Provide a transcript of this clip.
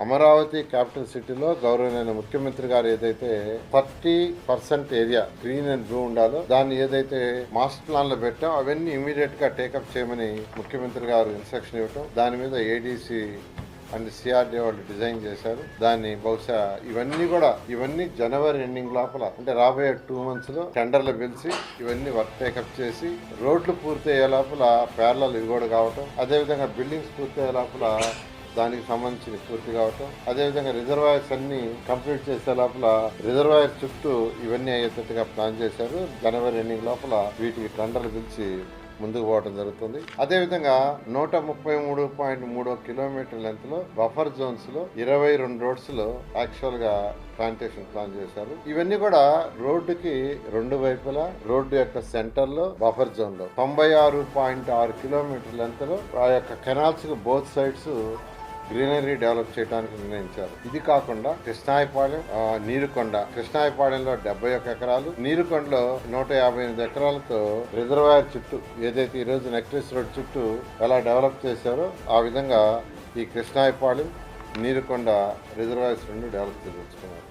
Amaravati capital సిటీలో గౌరవనీయ ముఖ్యమంత్రి గారు ఏదైతే thirty percent area green and blue ఉండాలో దాన్ని ఏదైతే మాస్టర్ ప్లాన్లో పెట్టాం అవన్నీ ఇమీడియట్గా టేకప్ చేయమని ముఖ్యమంత్రి గారు ఇన్స్ట్రక్షన్ ఇవ్వటం దాని మీద ఏడీసీ అండ్ సిఆర్డీ వాళ్ళు డిజైన్ చేశారు. దాన్ని బహుశా ఇవన్నీ కూడా ఇవన్నీ జనవరి ఎండింగ్ లోపల అంటే రాబోయే టూ మంత్స్లో టెండర్లు పిలిచి ఇవన్నీ వర్క్ టేకప్ చేసి రోడ్లు పూర్తి అయ్యే లోపల పేర్లలు ఇవి కూడా కావటం అదేవిధంగా బిల్డింగ్స్ పూర్తి అయ్యే లోపల దానికి సంబంధించి పూర్తి కావటం. అదేవిధంగా రిజర్వాయర్స్ అన్ని కంప్లీట్ చేసే లోపల రిజర్వాయర్ చుట్టూ ఇవన్నీ అయ్యేటట్టుగా ప్లాన్ చేశారు. జనవరి ఎండింగ్ లోపల వీటికి టెండర్లు పిలిచి ముందుకు పోవడం జరుగుతుంది. అదేవిధంగా నూట ముప్పై మూడు పాయింట్ మూడు కిలోమీటర్ లెంత్లో బఫర్ జోన్స్లో ఇరవై రెండు రోడ్స్లో యాక్చువల్గా ప్లాంటేషన్ ప్లాన్ చేశారు. ఇవన్నీ కూడా రోడ్డుకి రెండు వైపులా రోడ్డు యొక్క సెంటర్లో బఫర్ జోన్లో తొంభై ఆరు పాయింట్ ఆరు కిలోమీటర్ లెంత్లో ఆ యొక్క కెనాల్స్కు బోత్ సైడ్స్ గ్రీనరీ డెవలప్ చేయడానికి నిర్ణయించారు. ఇది కాకుండా కృష్ణాయపాలెం నీరుకొండ. కృష్ణాయపాలెంలో డెబ్బై ఒక్క ఎకరాలు నీరుకొండలో నూట యాభై ఎనిమిది ఎకరాలతో రిజర్వాయర్ చుట్టూ ఏదైతే ఈ రోజు నెక్లెస్ రోడ్ చుట్టూ ఎలా డెవలప్ చేశారో ఆ విధంగా ఈ కృష్ణాయపాలెం నీరుకొండ రిజర్వాయర్స్ రెండు డెవలప్ చేయించుకున్నారు.